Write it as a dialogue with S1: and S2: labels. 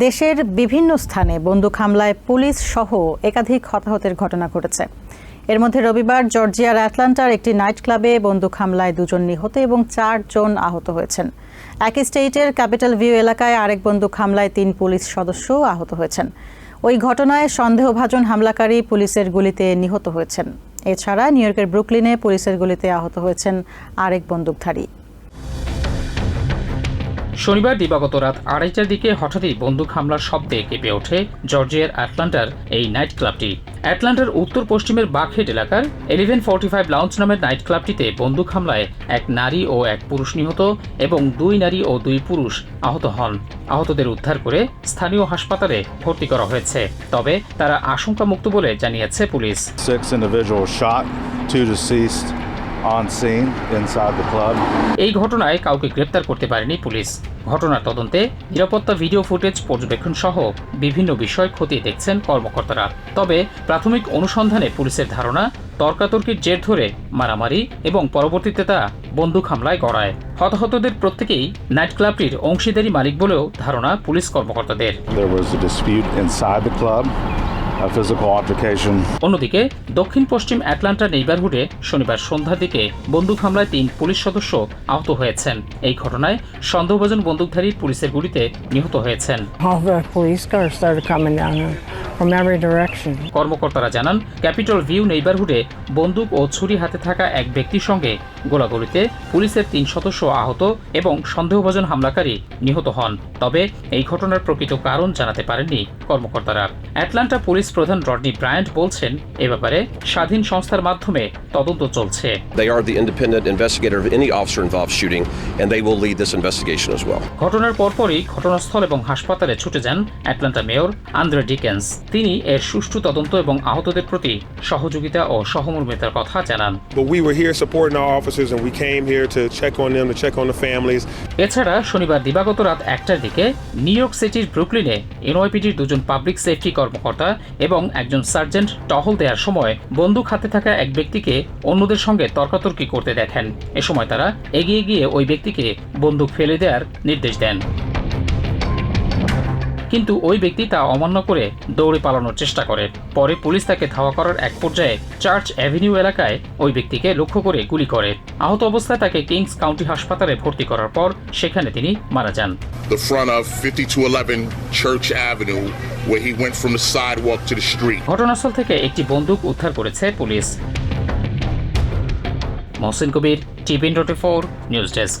S1: দেশের বিভিন্ন স্থানে বন্দুক হামলায় পুলিশ সহ একাধিক হতাহতের ঘটনা ঘটেছে। এর মধ্যে রবিবার জর্জিয়ার অ্যাটলান্টার একটি নাইট ক্লাবে বন্দুক হামলায় দুজন নিহত এবং চারজন আহত হয়েছেন। একই স্টেটের ক্যাপিটাল ভিউ এলাকায় আরেক বন্দুক হামলায় তিন পুলিশ সদস্যও আহত হয়েছেন। ওই ঘটনায় সন্দেহভাজন হামলাকারী পুলিশের গুলিতে নিহত হয়েছেন। এছাড়া নিউ ইয়র্কের ব্রুকলিনে পুলিশের গুলিতে আহত হয়েছেন আরেক বন্দুকধারী।
S2: শনিবার দিবাগত রাত আড়াইটার দিকে হঠাৎই বন্দুক হামলার শব্দে কেঁপে ওঠে জর্জিয়ার অ্যাটলান্টার এই নাইট ক্লাবটি অ্যাটলান্টার উত্তর পশ্চিমের বাকহেড এলাকার এলিভেন ফোর্টি ফাইভ লাউন্স নামের নাইট ক্লাবটিতে বন্দুক হামলায় এক নারী ও এক পুরুষ নিহত এবং দুই নারী ও দুই পুরুষ আহত হন। আহতদের উদ্ধার করে স্থানীয় হাসপাতালে ভর্তি করা হয়েছে। তবে তারা আশঙ্কামুক্ত বলে জানিয়েছে police.
S3: Two deceased on scene inside the club.
S2: এই ঘটনায় কাউকে গ্রেপ্তার করতে পারেনি পুলিশ। ঘটনার তদন্তে নিরাপত্তা ভিডিও ফুটেজ পর্যবেক্ষণ সহ বিভিন্ন বিষয় খতিয়ে দেখছেন কর্মকর্তারা। তবে প্রাথমিক অনুসন্ধানে পুলিশের ধারণা তর্কাতর্কির জের ধরে মারামারি এবং পরবর্তীতে তা বন্দুক হামলায় গড়ায়। হতাহতদের প্রত্যেকেই নাইট ক্লাবটির অংশীদারি মালিক বলেও ধারণা পুলিশ কর্মকর্তাদের। অন্যদিকে দক্ষিণ পশ্চিম অ্যাটলান্টা নেইবারহুডে শনিবার সন্ধ্যার দিকে বন্দুক হামলায় তিন পুলিশ সদস্য আহত হয়েছেন। এই ঘটনায় সন্দেহভাজন বন্দুকধারী পুলিশের গুলিতে নিহত হয়েছেন। কর্মকর্তারা জানান ক্যাপিটল ভিউ নেইবারহুডে বন্দুক ও ছুরি হাতে থাকা এক ব্যক্তির সঙ্গে গোলাগুলিতে পুলিশের তিন সদস্য আহত এবং সন্দেহভাজন হামলাকারী নিহত হন। তবে এই ঘটনার প্রকৃত কারণ জানাতে পারেননি কর্মকর্তারা। অ্যাটলান্টা পুলিশ প্রধান রডনি ব্রায়ান্ট বলছেন, এ ব্যাপারে স্বাধীন সংস্থার মাধ্যমে তদন্ত চলছে
S4: They are the independent investigator of any officer involved shooting, and they will lead this investigation as well.
S2: ঘটনার পরপরই ঘটনাস্থল এবং হাসপাতালে ছুটে যান অ্যাটলান্টা মেয়র আন্দ্রে ডিকেন্স তিনি এর সুষ্ঠু তদন্ত এবং আহতদের প্রতি সহযোগিতা ও সহমর্মিতার কথা জানান
S5: But we were here supporting our officers and we came here to check on them, to check on the families.
S2: এছাড়া শনিবার দিবাগত রাত একটার দিকে নিউ ইয়র্ক সিটির ব্রুকলিনে এনওয়াইপিটির দুজন পাবলিক সেফটি কর্মকর্তা এবং একজন সার্জেন্ট টহল দেওয়ার সময় বন্দুক হাতে থাকা এক ব্যক্তিকে অন্যদের সঙ্গে তর্কাতর্কি করতে দেখেন। এ সময় তারা এগিয়ে গিয়ে ওই ব্যক্তিকে বন্দুক ফেলে দেওয়ার নির্দেশ দেন। কিন্তু ওই ব্যক্তি তা অমান্য করে দৌড়ে পালানোর চেষ্টা করে। পরে পুলিশ তাকে ধাওয়া করার এক পর্যায়ে চার্চ অ্যাভিনিউ এলাকায় ওই ব্যক্তিকে লক্ষ্য করে গুলি করে। আহত অবস্থায় তাকে কিংস কাউন্টি হাসপাতালে ভর্তি করার পর সেখানে তিনি মারা যান।
S6: The front of 5211 Church Avenue, where he went from the sidewalk to the street.
S2: ঘটনাস্থল থেকে একটি বন্দুক উদ্ধার করেছে police. Mohsin Kabir TVN twenty four news desk.